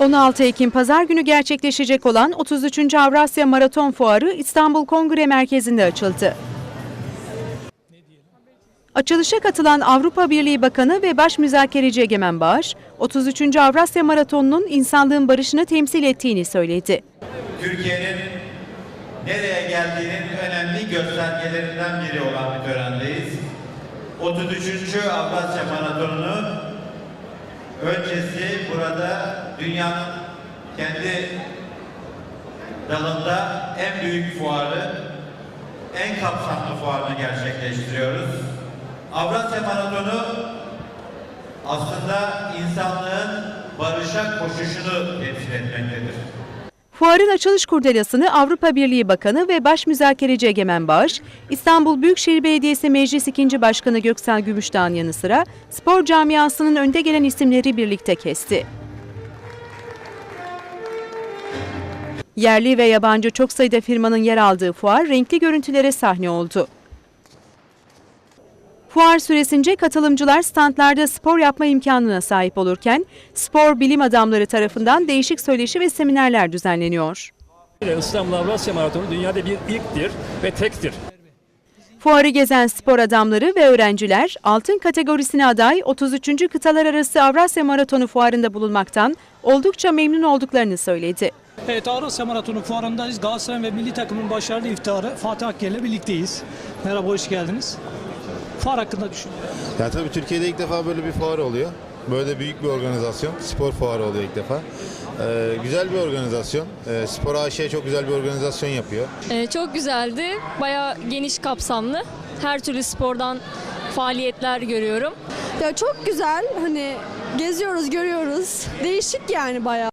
16 Ekim Pazar günü gerçekleşecek olan 33. Avrasya Maraton Fuarı İstanbul Kongre Merkezi'nde açıldı. Açılışa katılan Avrupa Birliği Bakanı ve Baş Müzakereci Egemen Bağış, 33. Avrasya Maratonu'nun insanlığın barışını temsil ettiğini söyledi. Türkiye'nin nereye geldiğinin önemli göstergelerinden biri olan bir törendeyiz. 33. Avrasya Maratonu'nu öncesi burada dünyanın kendi dalında en büyük fuarı, en kapsamlı fuarını gerçekleştiriyoruz. Avrasya Maratonu aslında insanlığın barışa koşuşunu temsil etmektedir. Fuarın açılış kurdelasını Avrupa Birliği Bakanı ve Baş Müzakereci Egemen Bağış, İstanbul Büyükşehir Belediyesi Meclis 2. Başkanı Göksel Gümüşdağ'ın yanı sıra spor camiasının önde gelen isimleri birlikte kesti. Yerli ve yabancı çok sayıda firmanın yer aldığı fuar renkli görüntülere sahne oldu. Fuar süresince katılımcılar standlarda spor yapma imkanına sahip olurken, spor bilim adamları tarafından değişik söyleşi ve seminerler düzenleniyor. İstanbul Avrasya Maratonu dünyada bir ilktir ve tektir. Fuarı gezen spor adamları ve öğrenciler altın kategorisine aday 33. Kıtalar Arası Avrasya Maratonu fuarında bulunmaktan oldukça memnun olduklarını söyledi. Evet Avrasya Maratonu fuarındayız. Galatasaray ve milli takımın başarılı iftiharı Fatih Akgel ile birlikteyiz. Merhaba hoş geldiniz. Fuar hakkında düşün. Ya tabii Türkiye'de ilk defa böyle bir fuar oluyor. Böyle büyük bir organizasyon. Spor fuarı oluyor ilk defa. Ee, güzel bir organizasyon. Ee, Spor AŞ çok güzel bir organizasyon yapıyor. Ee, çok güzeldi. Bayağı geniş kapsamlı. Her türlü spordan faaliyetler görüyorum. Ya çok güzel hani geziyoruz görüyoruz. Değişik yani bayağı.